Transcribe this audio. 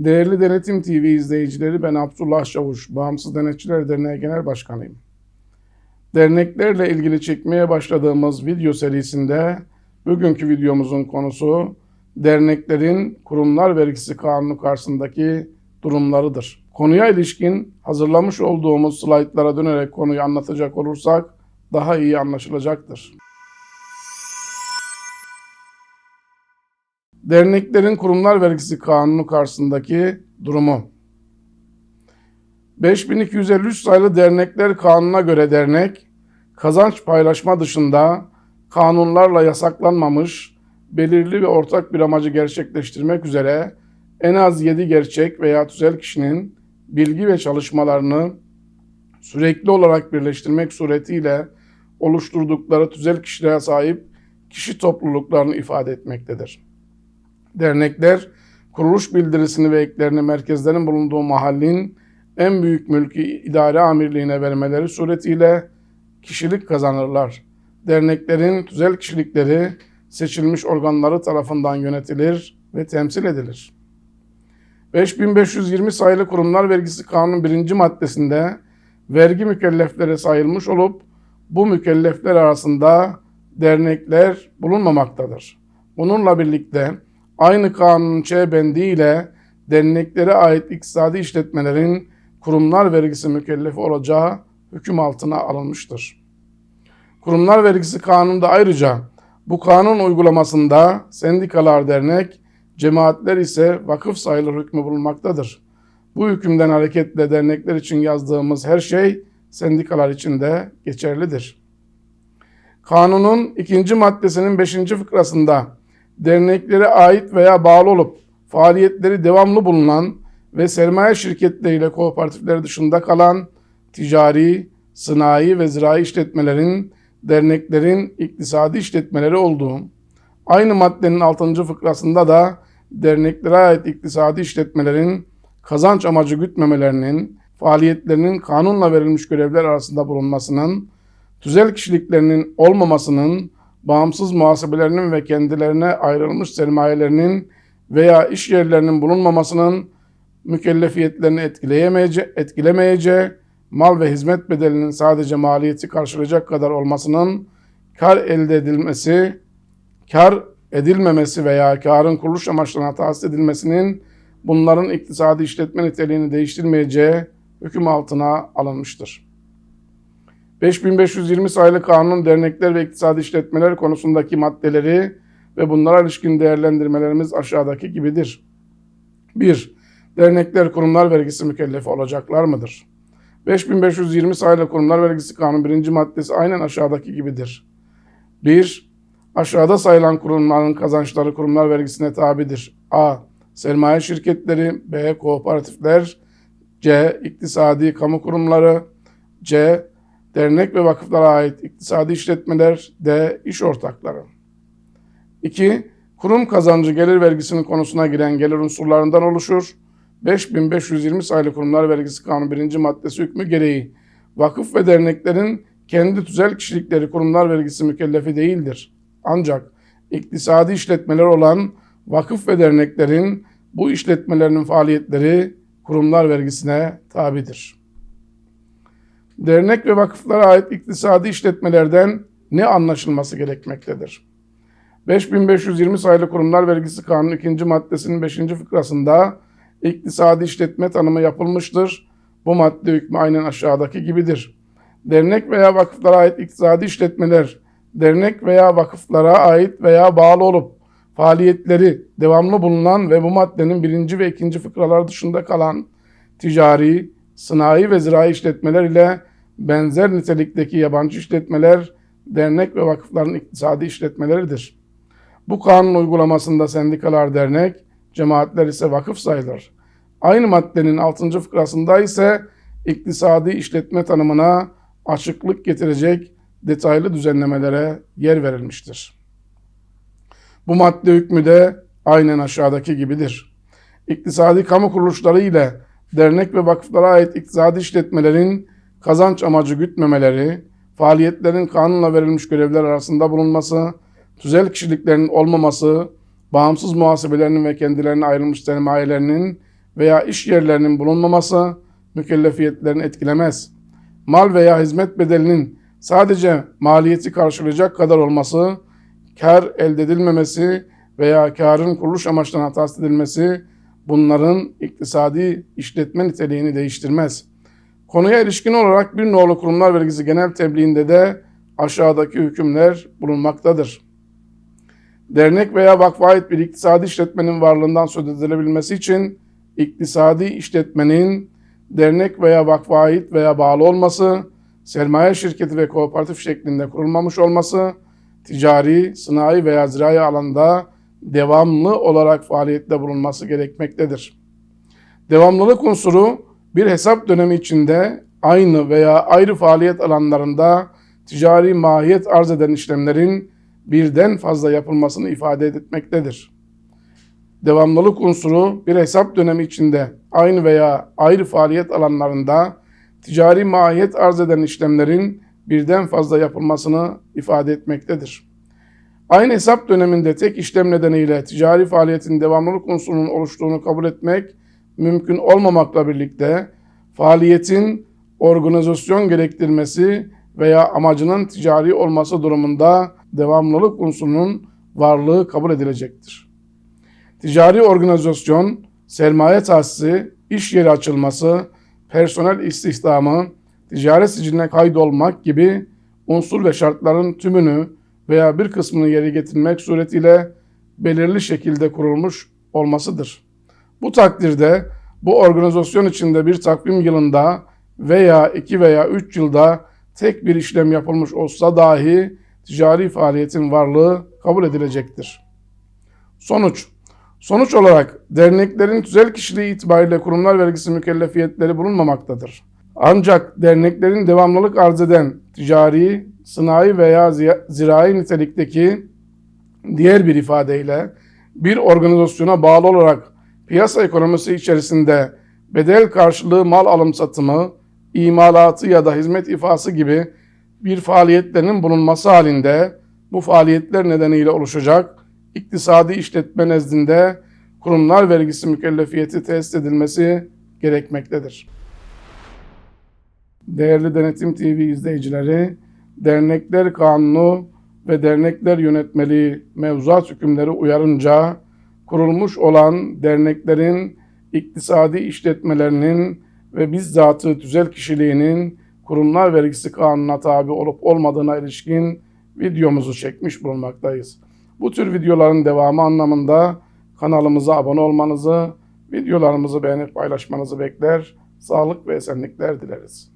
Değerli Denetim TV izleyicileri ben Abdullah Çavuş, Bağımsız Denetçiler Derneği Genel Başkanıyım. Derneklerle ilgili çekmeye başladığımız video serisinde bugünkü videomuzun konusu derneklerin kurumlar vergisi kanunu karşısındaki durumlarıdır. Konuya ilişkin hazırlamış olduğumuz slaytlara dönerek konuyu anlatacak olursak daha iyi anlaşılacaktır. Derneklerin kurumlar vergisi kanunu karşısındaki durumu. 5253 sayılı dernekler kanununa göre dernek, kazanç paylaşma dışında kanunlarla yasaklanmamış, belirli ve ortak bir amacı gerçekleştirmek üzere en az 7 gerçek veya tüzel kişinin bilgi ve çalışmalarını sürekli olarak birleştirmek suretiyle oluşturdukları tüzel kişiliğe sahip kişi topluluklarını ifade etmektedir. Dernekler, kuruluş bildirisini ve eklerini merkezlerin bulunduğu mahallin en büyük mülkü idare amirliğine vermeleri suretiyle kişilik kazanırlar. Derneklerin tüzel kişilikleri seçilmiş organları tarafından yönetilir ve temsil edilir. 5520 sayılı kurumlar vergisi kanunun birinci maddesinde vergi mükellefleri sayılmış olup bu mükellefler arasında dernekler bulunmamaktadır. Bununla birlikte aynı kanunun Ç bendiyle derneklere ait iktisadi işletmelerin kurumlar vergisi mükellefi olacağı hüküm altına alınmıştır. Kurumlar vergisi kanununda ayrıca bu kanun uygulamasında sendikalar dernek, cemaatler ise vakıf sayılır hükmü bulunmaktadır. Bu hükümden hareketle dernekler için yazdığımız her şey sendikalar için de geçerlidir. Kanunun ikinci maddesinin beşinci fıkrasında derneklere ait veya bağlı olup faaliyetleri devamlı bulunan ve sermaye şirketleriyle kooperatifleri dışında kalan ticari, sanayi ve zirai işletmelerin derneklerin iktisadi işletmeleri olduğu, aynı maddenin 6. fıkrasında da derneklere ait iktisadi işletmelerin kazanç amacı gütmemelerinin, faaliyetlerinin kanunla verilmiş görevler arasında bulunmasının, tüzel kişiliklerinin olmamasının, bağımsız muhasebelerinin ve kendilerine ayrılmış sermayelerinin veya iş yerlerinin bulunmamasının mükellefiyetlerini etkileyemeyece, etkilemeyeceği, mal ve hizmet bedelinin sadece maliyeti karşılayacak kadar olmasının kar elde edilmesi, kar edilmemesi veya karın kuruluş amaçlarına tahsis edilmesinin bunların iktisadi işletme niteliğini değiştirmeyeceği hüküm altına alınmıştır. 5520 sayılı kanun dernekler ve iktisadi işletmeler konusundaki maddeleri ve bunlara ilişkin değerlendirmelerimiz aşağıdaki gibidir. 1. Dernekler kurumlar vergisi mükellefi olacaklar mıdır? 5520 sayılı kurumlar vergisi kanun birinci maddesi aynen aşağıdaki gibidir. 1. Aşağıda sayılan kurumların kazançları kurumlar vergisine tabidir. A. Sermaye şirketleri B. Kooperatifler C. İktisadi kamu kurumları C. Dernek ve vakıflara ait iktisadi işletmeler D. iş ortakları 2. Kurum kazancı gelir vergisinin konusuna giren gelir unsurlarından oluşur. 5520 sayılı kurumlar vergisi kanunu birinci maddesi hükmü gereği vakıf ve derneklerin kendi tüzel kişilikleri kurumlar vergisi mükellefi değildir. Ancak iktisadi işletmeler olan vakıf ve derneklerin bu işletmelerinin faaliyetleri kurumlar vergisine tabidir. Dernek ve vakıflara ait iktisadi işletmelerden ne anlaşılması gerekmektedir? 5520 sayılı kurumlar vergisi kanunu 2. maddesinin 5. fıkrasında iktisadi işletme tanımı yapılmıştır. Bu madde hükmü aynen aşağıdaki gibidir. Dernek veya vakıflara ait iktisadi işletmeler, dernek veya vakıflara ait veya bağlı olup faaliyetleri devamlı bulunan ve bu maddenin birinci ve ikinci fıkralar dışında kalan ticari, sanayi ve zirai işletmeler ile benzer nitelikteki yabancı işletmeler, dernek ve vakıfların iktisadi işletmeleridir. Bu kanun uygulamasında sendikalar dernek, cemaatler ise vakıf sayılır. Aynı maddenin 6. fıkrasında ise iktisadi işletme tanımına açıklık getirecek detaylı düzenlemelere yer verilmiştir. Bu madde hükmü de aynen aşağıdaki gibidir. İktisadi kamu kuruluşları ile dernek ve vakıflara ait iktisadi işletmelerin kazanç amacı gütmemeleri, faaliyetlerin kanunla verilmiş görevler arasında bulunması, tüzel kişiliklerin olmaması, bağımsız muhasebelerinin ve kendilerine ayrılmış sermayelerinin veya iş yerlerinin bulunmaması mükellefiyetlerini etkilemez. Mal veya hizmet bedelinin sadece maliyeti karşılayacak kadar olması, kar elde edilmemesi veya karın kuruluş amaçlarına tahsis edilmesi bunların iktisadi işletme niteliğini değiştirmez. Konuya ilişkin olarak bir nolu kurumlar vergisi genel tebliğinde de aşağıdaki hükümler bulunmaktadır. Dernek veya vakfa ait bir iktisadi işletmenin varlığından söz edilebilmesi için iktisadi işletmenin dernek veya vakfa ait veya bağlı olması, sermaye şirketi ve kooperatif şeklinde kurulmamış olması, ticari, sınai veya zirai alanda devamlı olarak faaliyette bulunması gerekmektedir. Devamlılık unsuru bir hesap dönemi içinde aynı veya ayrı faaliyet alanlarında ticari mahiyet arz eden işlemlerin birden fazla yapılmasını ifade etmektedir. Devamlılık unsuru bir hesap dönemi içinde aynı veya ayrı faaliyet alanlarında ticari mahiyet arz eden işlemlerin birden fazla yapılmasını ifade etmektedir. Aynı hesap döneminde tek işlem nedeniyle ticari faaliyetin devamlılık unsurunun oluştuğunu kabul etmek mümkün olmamakla birlikte faaliyetin organizasyon gerektirmesi veya amacının ticari olması durumunda devamlılık unsurunun varlığı kabul edilecektir. Ticari organizasyon, sermaye tahsisi, iş yeri açılması, personel istihdamı, ticaret siciline kaydolmak gibi unsur ve şartların tümünü veya bir kısmını yere getirmek suretiyle belirli şekilde kurulmuş olmasıdır. Bu takdirde bu organizasyon içinde bir takvim yılında veya iki veya üç yılda tek bir işlem yapılmış olsa dahi ticari faaliyetin varlığı kabul edilecektir. Sonuç Sonuç olarak derneklerin tüzel kişiliği itibariyle kurumlar vergisi mükellefiyetleri bulunmamaktadır. Ancak derneklerin devamlılık arz eden ticari, sınai veya zirai nitelikteki diğer bir ifadeyle bir organizasyona bağlı olarak piyasa ekonomisi içerisinde bedel karşılığı mal alım satımı, imalatı ya da hizmet ifası gibi bir faaliyetlerinin bulunması halinde bu faaliyetler nedeniyle oluşacak iktisadi işletme nezdinde kurumlar vergisi mükellefiyeti tesis edilmesi gerekmektedir. Değerli Denetim TV izleyicileri, Dernekler Kanunu ve Dernekler Yönetmeliği mevzuat hükümleri uyarınca kurulmuş olan derneklerin iktisadi işletmelerinin ve bizzatı tüzel kişiliğinin kurumlar vergisi kanununa tabi olup olmadığına ilişkin videomuzu çekmiş bulunmaktayız. Bu tür videoların devamı anlamında kanalımıza abone olmanızı, videolarımızı beğenip paylaşmanızı bekler, sağlık ve esenlikler dileriz.